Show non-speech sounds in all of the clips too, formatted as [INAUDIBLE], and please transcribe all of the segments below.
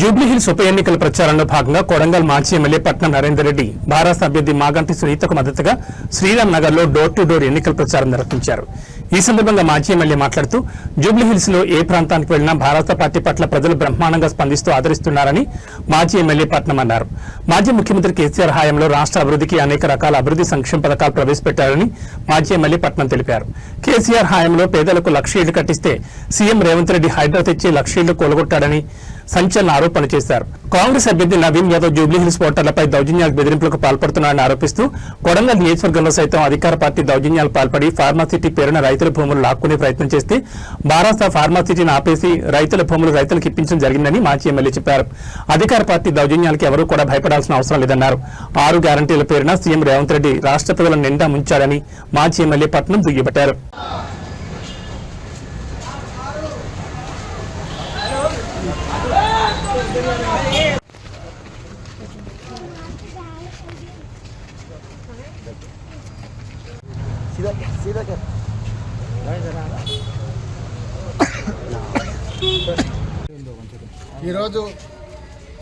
జూబ్లీహిల్స్ ఉప ఎన్నికల ప్రచారంలో భాగంగా కొడంగల్ మాజీ ఎమ్మెల్యే పట్నం నరేందర్ రెడ్డి భారత అభ్యర్థి మాగంటి సునీతకు మద్దతుగా శ్రీరామ్ నగర్లో డోర్ టు డోర్ ఎన్నికల ప్రచారం నిర్వహించారు. ఈ సందర్భంగా మాజీ ఎమ్మెల్యే మాట్లాడుతూ జూబ్లీహిల్స్లో ఏ ప్రాంతానికి వెళ్ళినా భారత పార్టీ పట్ల ప్రజలు బ్రహ్మాండంగా స్పందిస్తూ ఆదరిస్తున్నారని మాజీ ఎమ్మెల్యే పట్నం అన్నారు. మాజీ ముఖ్యమంత్రి కేసీఆర్ హయాంలో రాష్ట్ర అభివృద్ధికి అనేక రకాల అభివృద్ధి సంక్షేమ పథకాలు ప్రవేశపెట్టారని మాజీ ఎమ్మెల్యే పట్నం తెలిపారు. కేసీఆర్ హయాంలో పేదలకు లక్ష ఇళ్ళు కట్టిస్తే సీఎం రేవంత్ రెడ్డి హైదరాబాద్ తెచ్చి లక్ష ఇళ్ళు కొలగొట్టాడని సంచలన ఆరోపణలు చేశారు. కాంగ్రెస్ అభ్యర్థి నవీన్ యాదవ్ జూబ్లీహిల్స్ ఓటర్లపై దౌర్జన్యాలకు బెదిరింపులకు పాల్పడుతున్నారని ఆరోపిస్తూ కొడంగల్ నియోజకవర్గంలో సైతం అధికార పార్టీ దౌర్జన్యాలు పాల్పడి ఫార్మాసిటీ పేరున రైతుల భూములు లాక్కునే ప్రయత్నం చేస్తే బారాసా ఫార్మాసిటీని ఆపేసి రైతుల భూములు రైతులకు ఇప్పించడం జరిగిందని మాజీ ఎమ్మెల్యే చెప్పారు. అధికార పార్టీ దౌర్జన్యాలకు ఎవరూ కూడా భయపడాల్సిన అవసరం లేదన్నారు. ఆరు గ్యారంటీల పేరున సీఎం రేవంత్ రెడ్డి రాష్ట్ర ప్రజలను నిండా ముంచాడని మాజీ ఎమ్మెల్యే పట్నం దుయ్యబట్టారు. सीधा [COUGHS] सीधा कर ఈరోజు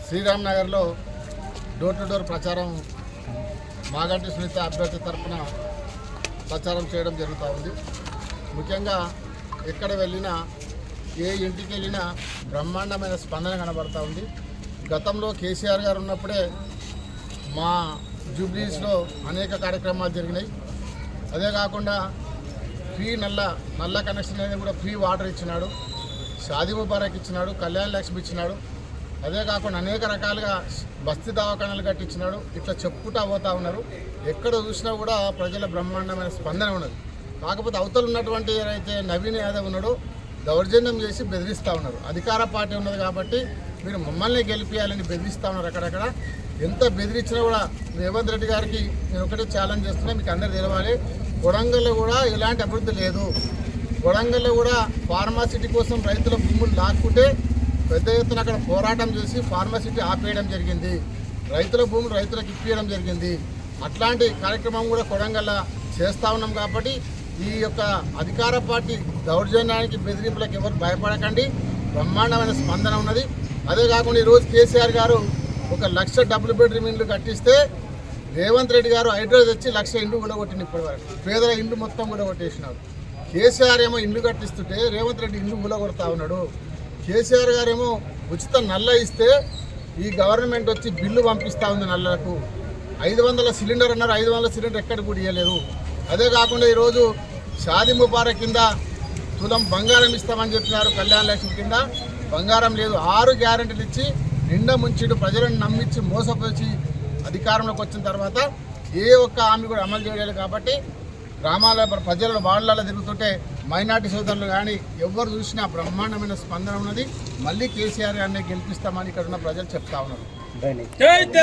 శ్రీరామ్ నగర్లో డోర్ టు డోర్ ప్రచారం మాగంటి సునీత అభ్యర్థి తరఫున ప్రచారం చేయడం జరుగుతూ ఉంది ముఖ్యంగా ఎక్కడ వెళ్ళినా ఏ ఇంటికి వెళ్ళినా బ్రహ్మాండమైన స్పందన కనబడతా ఉంది గతంలో కేసీఆర్ గారు ఉన్నప్పుడే మా జూబ్లీస్లో అనేక కార్యక్రమాలు జరిగినాయి అదే కాకుండా ఫ్రీ నల్ల నల్ల కనెక్షన్ అనేది కూడా ఫ్రీ వాటర్ ఇచ్చినాడు. షాదీ ముబారక్ ఇచ్చినాడు కళ్యాణ లక్ష్మి ఇచ్చినాడు. అదే కాకుండా అనేక రకాలుగా బస్తీ దవాఖానాలు కట్టించినాడు. ఇట్లా చెప్పుకుంటా పోతా ఉన్నారు. ఎక్కడ చూసినా కూడా ప్రజల బ్రహ్మాండమైన స్పందన ఉన్నది. కాకపోతే అవతల ఉన్నటువంటి ఏదైతే నవీన్ యాదవ్ ఉన్నాడో దౌర్జన్యం చేసి బెదిరిస్తూ ఉన్నారు. అధికార పార్టీ ఉన్నది కాబట్టి మీరు మమ్మల్ని గెలిపించాలని బెదిరిస్తూ ఉన్నారు అక్కడక్కడ. ఎంత బెదిరించినా కూడా రేవంత్ రెడ్డి గారికి నేను ఒకటే ఛాలెంజ్ చేస్తున్నా మీకు అందరు తెలవాలి. కొడంగల్లో కూడా ఎలాంటి అభివృద్ధి లేదు. కొడంగల్లో కూడా ఫార్మాసిటీ కోసం రైతుల భూములు లాక్కుంటే పెద్ద ఎత్తున అక్కడ పోరాటం చేసి ఫార్మాసిటీ ఆపేయడం జరిగింది. రైతుల భూములు రైతులకు ఇప్పించడం జరిగింది. అట్లాంటి కార్యక్రమం కూడా కొడంగల్ల చేస్తూ ఉన్నాం కాబట్టి ఈ యొక్క అధికార పార్టీ దౌర్జన్యానికి బెదిరింపులకు ఎవరు భయపడకండి. బ్రహ్మాండమైన స్పందన ఉన్నది. అదే కాకుండా ఈరోజు కేసీఆర్ గారు ఒక లక్ష డబుల్ బెడ్రూమ్ ఇండ్లు కట్టిస్తే రేవంత్ రెడ్డి గారు హైడ్రో తెచ్చి లక్ష ఇండ్లు కూడగొట్టింది ఇప్పటి వరకు పేదల ఇండ్లు మొత్తం కూడగొట్టేసినాడు కేసీఆర్ ఏమో ఇండ్లు కట్టిస్తుంటే రేవంత్ రెడ్డి ఇండ్లు కూడగొడతా ఉన్నాడు. కేసీఆర్ గారేమో ఉచిత నల్ల ఇస్తే ఈ గవర్నమెంట్ వచ్చి బిల్లు పంపిస్తూ ఉంది నల్లకు. ఐదు వందల సిలిండర్ అన్నారు ఐదు వందల సిలిండర్ ఎక్కడ కూడా ఇవ్వలేదు అదే కాకుండా ఈరోజు షాది ముబారక్ కింద తులం బంగారం ఇస్తామని చెప్పినారు కళ్యాణ లక్ష్మి కింద. బంగారం లేదు ఆరు గ్యారెంటీలు ఇచ్చి నిండా ముంచిడు ప్రజలను నమ్మించి మోసపోసి అధికారంలోకి వచ్చిన తర్వాత ఏ ఒక్క హామీ కూడా అమలు చేయలేదు కాబట్టి గ్రామాల ప్రజల వాళ్ళలో తిరుగుతుంటే మైనార్టీ సోదరులు కానీ ఎవరు చూసినా బ్రహ్మాండమైన స్పందన ఉన్నది. మళ్ళీ కేసీఆర్ గారిని గెలిపిస్తామని ఇక్కడ ఉన్న ప్రజలు చెప్తా ఉన్నారు.